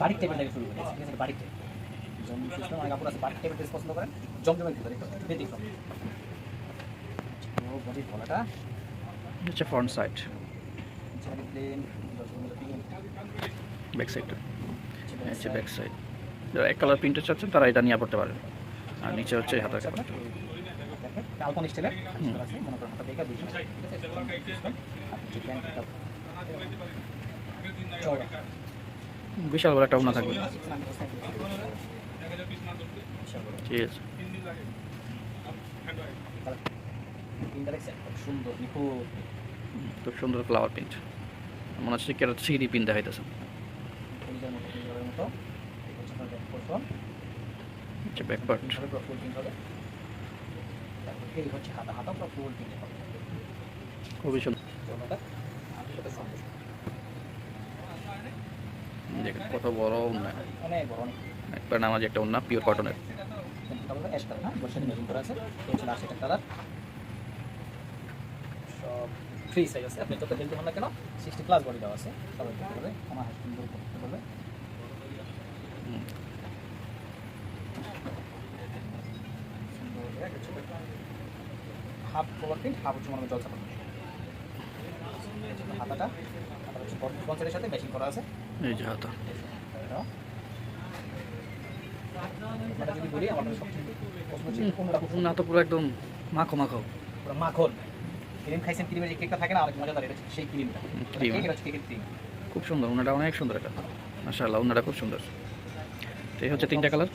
বাড়ির টাইপের লাগে শুরু করেছে ঠিক আছে? বাড়ির টাইপ জম সিস্টেম অনেক কাপড় আছে। বাড়ির টাইপের ড্রেস পছন্দ করেন? জমজমের ভিতরে ব্যতিক্রম ও গলাটা। হচ্ছে ফ্রন্ট সাইড ব্যাক সাইডটা হচ্ছে ব্যাক সাইড যারা এক কালার প্রিন্টার চাচ্ছেন তারা এটা নিয়ে পড়তে পারেন। আর নিচে হচ্ছে হাতার কাপড়। দেখেন স্টাইলের মনে করেন হাতে দেখা বুঝুন বিশাল বড় একটা থাকবে। ঠিক আছে। খুব সুন্দর সুন্দর ফ্লাওয়ার প্রিন্ট মনে হচ্ছে কেটে সিঁড়ি প্রিন্ট দেখাইতেছে। ফুলের মতো ফুলের মতো এই হচ্ছে আপনার ব্যাক পোর্শন হচ্ছে ব্যাক পার্ট হবে পুরো ফুল প্রিন্ট হবে তারপর এই হচ্ছে হাতা হাতা পুরো ফুল প্রিন্ট হবে খুবই সুন্দর চলটা আর সাথে সম্পূর্ণ দেখেন কত বড় উন্না অনেক বড় একবার নামাজ একটা উন্না পিওর কটনের অ্যাশ কালার হ্যাঁ? বর্ষাতে মেরুন করা আছে। হচ্ছে লাস্ট একটা কালার সব ফ্রি সাইজ আছে। আপনি যত হেলদি হন না কেন সিক্সটি প্লাস বডি দেওয়া আছে। সবাই করতে পারবে। আমার সুন্দর করতে পারবে। হাফ কভার প্রিন্ট হাফ হচ্ছে মনে হয় জলসা হাতাটা। হচ্ছে সাথে ম্যাচিং করা আছে। এই যে হাতা। যদি বলি আমাদের সবচেয়ে পুরো একদম মাখো মাখো। পুরো মাখন ক্রিম খাইছেন ক্রিমের যে কেকটা থাকে না অনেক মজাদার এটা সেই ক্রিমটা। কেকের ক্রিম। খুব সুন্দর উন্নাটা অনেক সুন্দর এটা। মাশাআল্লাহ উন্নাটা খুব সুন্দর। তো এই হচ্ছে তিনটা কালার।